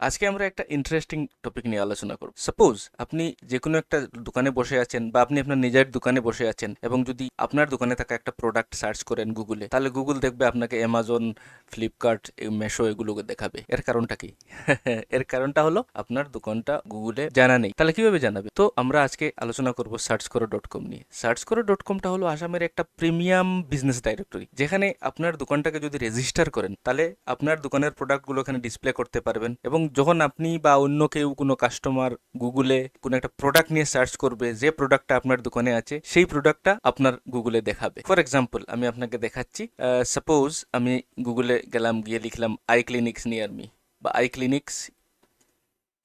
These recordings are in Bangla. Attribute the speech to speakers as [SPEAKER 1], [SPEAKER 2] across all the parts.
[SPEAKER 1] আজকে আমরা একটা ইন্টারেস্টিং টপিক নিয়ে আলোচনা করব। সাপোজ আপনি যে কোনো একটা দোকানে বসে আছেন বা আপনি আপনার নিজের দোকানে বসে আছেন এবং যদি আপনার দোকানে থাকা একটা প্রোডাক্ট সার্চ করেন গুগলে তাহলে গুগল দেখবে আপনাকে অ্যামাজন ফ্লিপকার্ট মেশো এগুলোকে দেখাবে। এর কারণটা কি? এর কারণটা হলো আপনার দোকানটা গুগলে জানা নেই। তাহলে কীভাবে জানাবে? তো আমরা আজকে আলোচনা করব সার্চ করো ডট কম নিয়ে। সার্চ করো ডট কমটা হলো আসামের একটা প্রিমিয়াম বিজনেস ডাইরেক্টরি যেখানে আপনার দোকানটাকে যদি রেজিস্টার করেন, তাহলে আপনার দোকানের প্রোডাক্টগুলো এখানে ডিসপ্লে করতে পারবেন এবং যখন আপনি বা অন্য কেউ কোনো কাস্টমার গুগলে কোনো একটা প্রোডাক্ট নিয়ে সার্চ করবে, যে প্রোডাক্টটা আপনার দোকানে আছে, সেই প্রোডাক্টটা আপনার গুগলে দেখাবে। ফর এক্সাম্পল আমি আপনাকে দেখাচ্ছি সাপোজ আমি গুগলে গেলাম, গিয়ে লিখলাম আই ক্লিনিক্স নিয়ার মি বা আই ক্লিনিক্স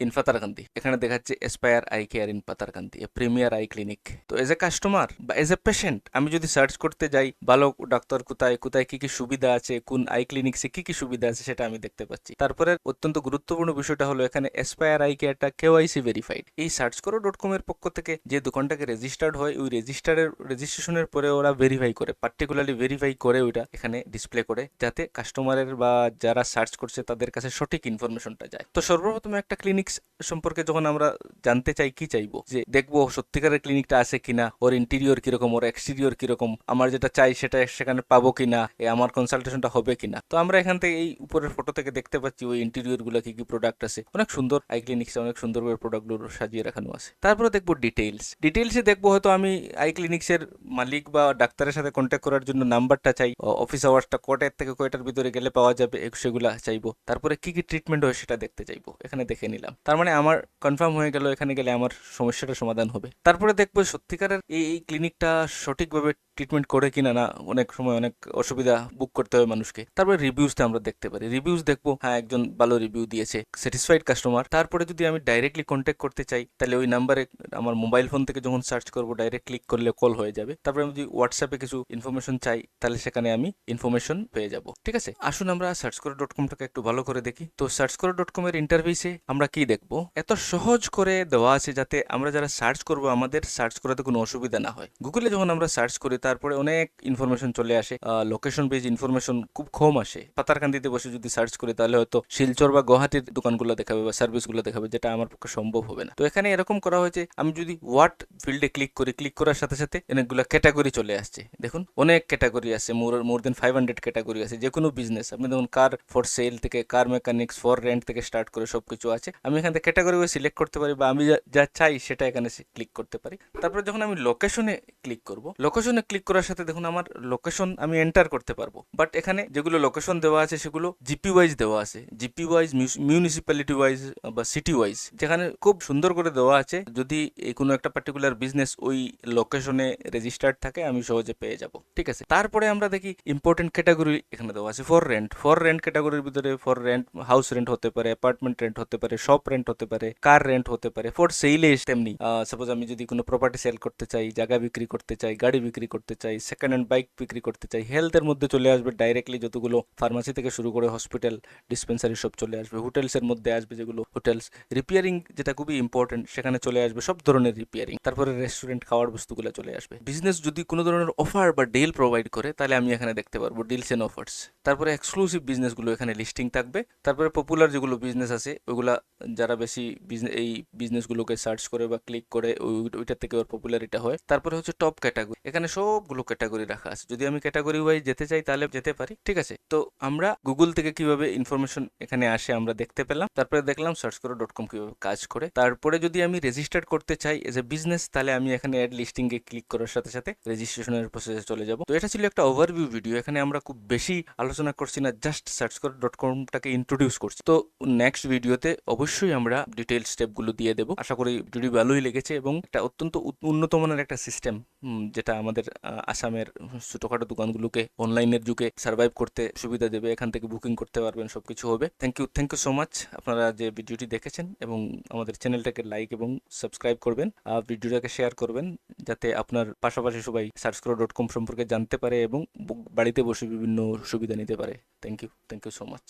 [SPEAKER 1] ইন পাতারকান্দি এখানে দেখাচ্ছে Aspire eye care in Patharkandi a premier eye clinic তো এজ এ কাস্টমার বা এজ এ পেশেন্ট আমি যদি সার্চ করতে যাই, ভালো ডাক্তার কোথায় কোথায় কি কি সুবিধা আছে, কোন আই ক্লিনিক্সে কি কি সুবিধা আছে, সেটা আমি দেখতে পাচ্ছি। তারপরে অত্যন্ত গুরুত্বপূর্ণ বিষয়টা হলো এখানে এসপায়ার আই কেয়ারটা কেওয়াইসি ভেরিফাইড এই সার্চ করো ডট কম এর পক্ষ থেকে যে দোকানটাকে রেজিস্টার্ড হয়, ওই রেজিস্টারের রেজিস্ট্রেশনের পরে ওরা ভেরিফাই করে পার্টিকুলারলি ভেরিফাই করে ওইটা এখানে ডিসপ্লে করে, যাতে কাস্টমারের বা যারা সার্চ করছে তাদের কাছে সঠিক ইনফরমেশনটা যায়। তো সর্বপ্রথম একটা ক্লিনিক্স সম্পর্কে যখন আমরা জানতে চাই, কি চাইব? যে দেখব সত্যিকারের ক্লিনিকটা আছে কিনা, ওর ইন্টেরিয়র কীরকম, ওর এক্সটেরিয়র কীরকম, আমার যেটা চাই সেটা সেখানে পাবো কিনা, এ আমার কনসালটেশনটা হবে কিনা? তো আমরা এখান থেকে এই উপরের ফটো থেকে দেখতে পাচ্ছি ওই ইন্টেরিয়রগুলো কি কি প্রোডাক্ট আছে। অনেক সুন্দর আই ক্লিনিক্সে অনেক সুন্দর করে প্রোডাক্টগুলো সাজিয়ে রাখানো আছে। তারপরে দেখব ডিটেইলস ডিটেইলসে দেখব হয়তো আমি আই ক্লিনিক্সের মালিক বা ডাক্তারের সাথে কন্ট্যাক্ট করার জন্য নাম্বারটা চাই অফিস আওয়ার্সটা কটার থেকে কয়টার ভিতরে গেলে পাওয়া যাবে, এ- সেগুলা চাইব। তারপরে কি কি ট্রিটমেন্ট হয় সেটা দেখতে চাইব। এখানে দেখে নিলাম। তার মানে আমার কনফার্ম হয়ে গেল, এখানে গেলে আমার সমস্যাটা সমাধান হবে। তারপরে দেখব সত্যিকারের এই ক্লিনিকটা সঠিকভাবে ট্রিটমেন্ট করে কিনা না, অনেক সময় অনেক অসুবিধা বুক করতে হয় মানুষকে। তারপরে রিভিউসটা আমরা দেখতে পারি। রিভিউস দেখব হ্যাঁ একজন ভালো রিভিউ দিয়েছে স্যাটিসফাইড কাস্টমার তারপরে যদি আমি ডাইরেক্টলি কন্ট্যাক্ট করতে চাই, তাহলে ওই নাম্বারে আমার মোবাইল ফোন থেকে যখন সার্চ করব ডাইরেক্ট ক্লিক করলে কল হয়ে যাবে। তারপরে আমি যদি হোয়াটসঅ্যাপে কিছু ইনফরমেশন চাই, তাহলে সেখানে আমি ইনফরমেশন পেয়ে যাব। ঠিক আছে? আসুন আমরা সার্চ করে ডট কমটাকে একটু ভালো করে দেখি। তো সার্চ করে ডট কম এর ইন্টারভিউসে আমরা কি দেখব? এত সহজ করে দেওয়া আছে যাতে আমরা যারা সার্চ করব, আমাদের সার্চ করাতে কোনো অসুবিধা না হয়। গুগলে যখন আমরা সার্চ করি, তারপরে অনেক ইনফরমেশন চলে আসে। লোকেশন বেজ ইনফরমেশন খুব কম আসে। পাতারকান্দিতে বসে যদি সার্চ করি, তাহলে হয়তো শিলচর বা গুয়াহাটির দোকানগুলো দেখাবে বা সার্ভিসগুলো দেখাবে, যেটা আমার পক্ষে সম্ভব হবে না। তো এখানে এরকম করা হয়েছে, আমি যদি হোয়াট ফিল্ডে ক্লিক করি ক্লিক করার সাথে সাথে অনেকগুলো ক্যাটাগরি চলে আসছে। দেখুন, অনেক ক্যাটাগরি আছে more more than five hundred category আছে যে কোনো বিজনেস আপনি দেখুন কার ফর সেল থেকে কার মেকানিক্স ফর রেন্ট থেকে স্টার্ট করে সব কিছু আছে। আমি এখান থেকে ক্যাটাগরি সিলেক্ট করতে পারি বা আমি যা চাই সেটা এখানে ক্লিক করতে পারি। তারপরে যখন আমি লোকেশনে ক্লিক করব লোকেশনে ক্লিক করার সাথে দেখুন আমার লোকেশন আমি এন্টার করতে পারব। বাট এখানে যেগুলো লোকেশন দেওয়া আছে সেগুলো জিপি ওয়াইজ দেওয়া আছে। জিপি ওয়াইজ মিউনিসিপ্যালিটি ওয়াইজ বা সিটি ওয়াইজ যেখানে খুব সুন্দর করে দেওয়া আছে। যদি কোনো একটা পার্টিকুলার বিজনেস ওই লোকেশনে রেজিস্টার্ড থাকে, আমি সহজে পেয়ে যাব। ঠিক আছে? তারপরে আমরা দেখি ইম্পর্টেন্ট ক্যাটাগরি এখানে দেওয়া আছে। ফর রেন্ট ফর রেন্ট ক্যাটাগরির ভিতরে ফর রেন্ট হাউস রেন্ট হতে পারে অ্যাপার্টমেন্ট রেন্ট হতে পারে শপ রেন্ট হতে পারে কার রেন্ট হতে পারে ফর সেলে তেমনি। সাপোজ আমি যদি কোনো প্রপার্টি সেল করতে চাই, জায়গা বিক্রি করতে চাই, গাড়ি বিক্রি করতে চাই সেকেন্ড হ্যান্ড বাইক বিক্রি করতে চাই হেলথের মধ্যে চলে আসবে ডাইরেক্টলি যতগুলো ফার্মাসি থেকে শুরু করে হসপিটাল ডিসপেন্সারি সব চলে আসবে। হোটেলসের মধ্যে আসবে যেগুলো হোটেলস রিপেয়ারিং যেটা খুবই ইম্পর্টেন্ট সেখানে চলে আসবে সব ধরনের রিপেয়ারিং তারপরে রেস্টুরেন্ট খাওয়ার বস্তুগুলো চলে আসবে। বিজনেস যদি কোনো ধরনের অফার বা ডিল প্রোভাইড করে, তাহলে আমি এখানে দেখতে পারব ডিলস এন্ড অফার্স তারপরে এক্সক্লুসিভ বিজনেসগুলো এখানে লিস্টিং থাকবে। তারপরে পপুলার যেগুলো বিজনেস আছে ওইগুলা যারা বেশি বিজনেস এই বিজনেসগুলোকে সার্চ করে বা ক্লিক করে ওই- ওইটার থেকে ওর পপুলারিটা হয়। তারপরে হচ্ছে টপ ক্যাটাগরি এখানে সবগুলো ক্যাটাগরি রাখা আছে। যদি আমি ক্যাটাগরি ওয়াইজ যেতে চাই, তাহলে যেতে পারি, ঠিক আছে? তো আমরা গুগল থেকে কীভাবে ইনফরমেশন এখানে আসে আমরা দেখতে পেলাম। তারপরে দেখলাম সার্চ করে ডট কম কীভাবে কাজ করে। তারপরে যদি আমি রেজিস্টার করতে চাই এজ এ বিজনেস তাহলে আমি এখানে অ্যাড লিস্টিং এ ক্লিক করার সাথে সাথে রেজিস্ট্রেশনের প্রসেসে চলে যাব। তো এটা ছিল একটা ওভারভিউ ভিডিও এখানে আমরা খুব বেশি আলোচনা করছি না জাস্ট সার্চ করে ডট কমটাকে ইন্ট্রোডিউস করছি। তো নেক্সট ভিডিওতে অবশ্যই আমরা ডিটেল স্টেপগুলো দিয়ে দেবো। আশা করি ভিডিও ভালোই লেগেছে এবং একটা অত্যন্ত উন্নত মানের একটা সিস্টেম যেটা আমাদের আসামের ছোটখাটো দোকানগুলোকে অনলাইনের যুগে সার্ভাইভ করতে সুবিধা দেবে। এখান থেকে বুকিং করতে পারবেন সব কিছু হবে। Thank you thank you so much আপনারা যে ভিডিওটি দেখেছেন এবং আমাদের চ্যানেলটাকে লাইক এবং সাবস্ক্রাইব করবেন আর ভিডিওটাকে শেয়ার করবেন, যাতে আপনার পাশাপাশি সবাই সার্চ করো ডট কম সম্পর্কে জানতে পারে এবং বাড়িতে বসে বিভিন্ন সুবিধা নিতে পারে। Thank you thank you so much